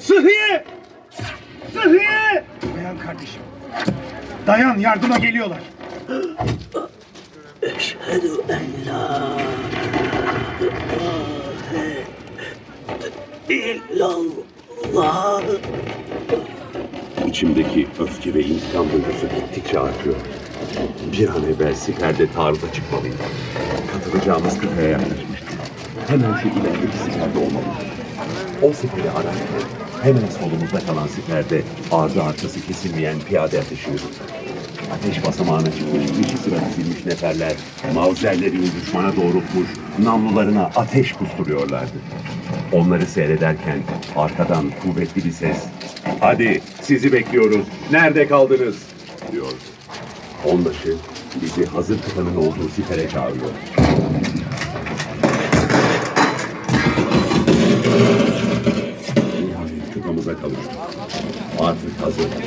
Sıhhiye! Sıhhiye! Dayan kardeşim. Dayan yardıma geliyorlar. Eşhedü en la ilahe illallah. İçimdeki öfke ve intikam duygusu gittikçe artıyor. Bir an evvel siperde taarruza çıkmalıyım. Katılacağımız kıtaya yaklaşmıştım. Hemen şu ilerideki siperde olmalıyım. O siperi ararken hemen solumuzda kalan siperde ardı arkası kesilmeyen piyade ateşi. Ateş basamağına çıkmış, işi sıra dizilmiş neferler, mavzerlerini düşmana doğrultmuş, namlularına ateş kusturuyorlardı. Onları seyrederken arkadan kuvvetli bir ses, ''Hadi sizi bekliyoruz, nerede kaldınız?'' diyordu. Onbaşı bizi hazır kıtanın olduğu sipere çağırıyor. Kavuştuk. Artık hazır.